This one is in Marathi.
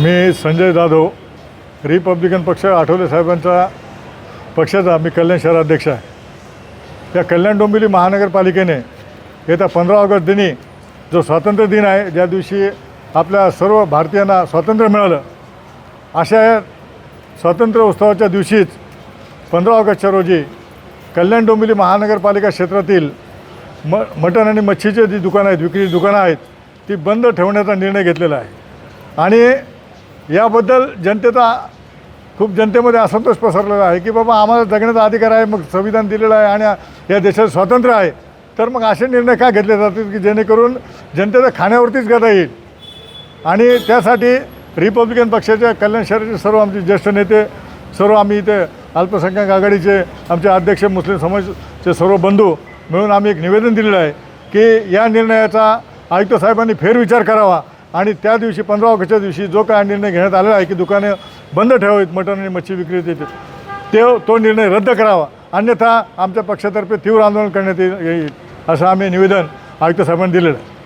मी संजय जाधव रिपब्लिकन पक्ष आठवले साहेबांचा पक्षाचा मी कल्याण शहराध्यक्ष आहे. या कल्याण डोंबिवली महानगरपालिकेने येत्या पंधरा ऑगस्ट दिनी जो स्वातंत्र्य दिन आहे ज्या दिवशी आपल्या सर्व भारतीयांना स्वातंत्र्य मिळालं अशा या स्वातंत्र्य उत्सवाच्या दिवशीच पंधरा ऑगस्टच्या रोजी कल्याण डोंबिवली महानगरपालिका क्षेत्रातील म मटण आणि मच्छीचे जी दुकानं आहेत विक्री दुकानं आहेत ती बंद ठेवण्याचा निर्णय घेतलेला आहे. आणि याबद्दल जनतेचा खूप जनतेमध्ये असंतोष पसरलेला आहे की बाबा आम्हाला जगण्याचा अधिकार आहे मग संविधान दिलेलं आहे आणि या देशात स्वातंत्र्य आहे. तर मग असे निर्णय का घेतले जातील की जेणेकरून जनतेच्या खाण्यावरतीच गदा येईल? आणि त्यासाठी रिपब्लिकन पक्षाच्या कल्याण शहराचे सर्व आमचे ज्येष्ठ नेते सर्व आम्ही इथे अल्पसंख्याक आघाडीचे आमचे अध्यक्ष मुस्लिम समाजचे सर्व बंधू मिळून आम्ही एक निवेदन दिलेलं आहे की या निर्णयाचा आयुक्त साहेबांनी फेरविचार करावा. आणि त्या दिवशी पंधरा ऑगस्टच्या दिवशी जो काय निर्णय घेण्यात आलेला आहे की दुकाने बंद ठेवावीत मटण आणि मच्छी विक्री ते तो निर्णय रद्द करावा. अन्यथा आमच्या पक्षातर्फे तीव्र आंदोलन करण्यात येईल असं आम्ही निवेदन आयुक्त साहेबांनी दिलेलं आहे.